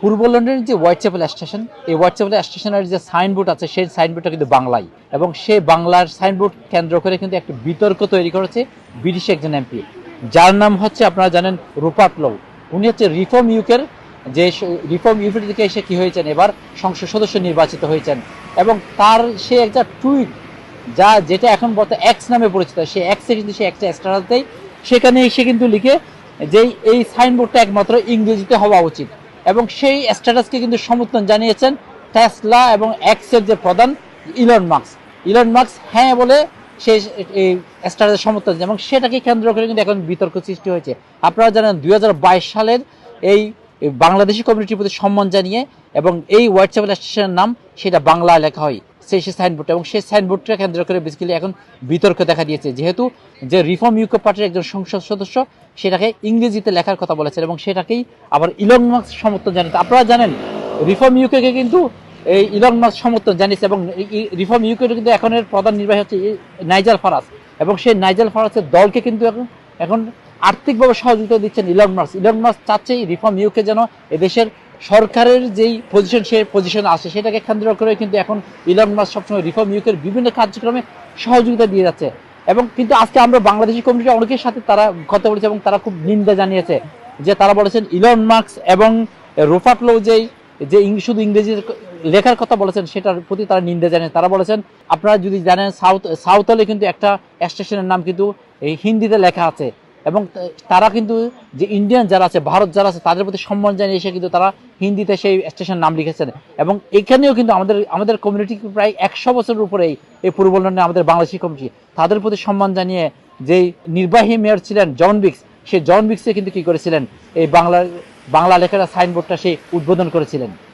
পূর্ব লন্ডনের যে Whitechapel station এই হোয়াইট চ্যাপেল স্টেশনের যে সাইনবোর্ড আছে, সেই সাইনবোর্ডটা কিন্তু বাংলায় এবং সেই বাংলার সাইনবোর্ড কেন্দ্র করে কিন্তু একটা বিতর্ক তৈরি করেছে ব্রিটিশ একজন এমপি যার নাম হচ্ছে, আপনারা জানেন রুপার্ট লৌ উনি হচ্ছে রিফর্ম ইউকের যে রিফর্ম ইউকে থেকে এসে কি হয়েছেন? এবার সংসদ সদস্য নির্বাচিত হয়েছেন। এবং তার সে একটা টুইট যা যেটা এখন বলতে এক্স নামে পরিচিত। সে এক্সে কিন্তু সে একটা স্ট্যাটাসতেই সেখানে সে কিন্তু লিখে যে এই সাইনবোর্ডটা একমাত্র ইংরেজিতে হওয়া উচিত। এবং সেই স্ট্যাটাসকে কিন্তু সমর্থন জানিয়েছেন টেসলা এবং এক্সের যে প্রধান ইলন মার্কস ইলন মার্কস হ্যাঁ বলে সেই স্ট্যাটাসের সমর্থন এবং সেটাকে কেন্দ্র করে কিন্তু এখন বিতর্ক সৃষ্টি হয়েছে। আপনারা জানেন দুই হাজার বাইশ সালের এই বাংলাদেশি কমিউনিটির প্রতি সম্মান জানিয়ে এবং এই হোয়াটসঅ্যাপ স্টেশনের নাম সেটা বাংলা লেখা হয়। সেই সেই সাইনবোর্ড এবং সেই সাইনবোর্ডটা কেন্দ্র করে বেসিক্যালি এখন বিতর্ক দেখা দিয়েছে। যেহেতু যে রিফর্ম ইউকে পার্টির একজন সংসদ সদস্য, সেটাকে ইংরেজিতে লেখার কথা বলেছেন এবং সেটাকেই আবার ইলন মার্কস সমর্থন জানিয়েছে। আপনারা জানেন রিফর্ম ইউকেকে কিন্তু এই ইলন মার্কস সমর্থন জানিয়েছে এবং রিফর্ম ইউকে কিন্তু এখনের প্রধান নির্বাহী হচ্ছে নাইজাল ফারাজ এবং সেই নাইজাল ফারাসের দলকে কিন্তু এখন এখন আর্থিকভাবে সহযোগিতা দিচ্ছেন ইলন মার্কস ইলন মার্কস চাচ্ছে রিফর্ম ইউকে যেন এদেশের সরকারের যেই পজিশন সে পজিশন আছে, সেটাকে কেন্দ্র করে কিন্তু এখন ইলন মার্কস সবসময় রিফর্ম ইউকের বিভিন্ন কার্যক্রমে সহযোগিতা দিয়ে যাচ্ছে। এবং কিন্তু আজকে আমরা বাংলাদেশি কমিউনিটি অনেকের সাথে তারা কথা বলেছে এবং তারা খুব নিন্দা জানিয়েছে যে তারা বলেছেন ইলন মার্কস এবং রোফাট লো যেই, যে শুধু ইংরেজি লেখার কথা বলেছেন, সেটার প্রতি তারা নিন্দা জানেন তারা বলেছেন, আপনারা যদি জানেন, সাউথ সাউথলে কিন্তু একটা স্টেশনের নাম কিন্তু হিন্দিতে লেখা আছে। এবং তারা কিন্তু যে ইন্ডিয়ান যারা আছে, ভারত যারা আছে, তাদের প্রতি সম্মান জানিয়ে এসে কিন্তু তারা হিন্দিতে সেই স্টেশন নাম লিখেছেন। এবং এখানেও কিন্তু আমাদের আমাদের কমিউনিটি প্রায় একশো বছরের উপরে এই- পূর্ব লন্ডনে আমাদের বাংলাদেশি কমিটি তাদের প্রতি সম্মান জানিয়ে যেই নির্বাহী মেয়র ছিলেন জন বিক্স সেই জন বিক্সে কিন্তু কি করেছিলেন? এই বাংলা বাংলা লেখার সাইনবোর্ডটা সেই উদ্বোধন করেছিলেন।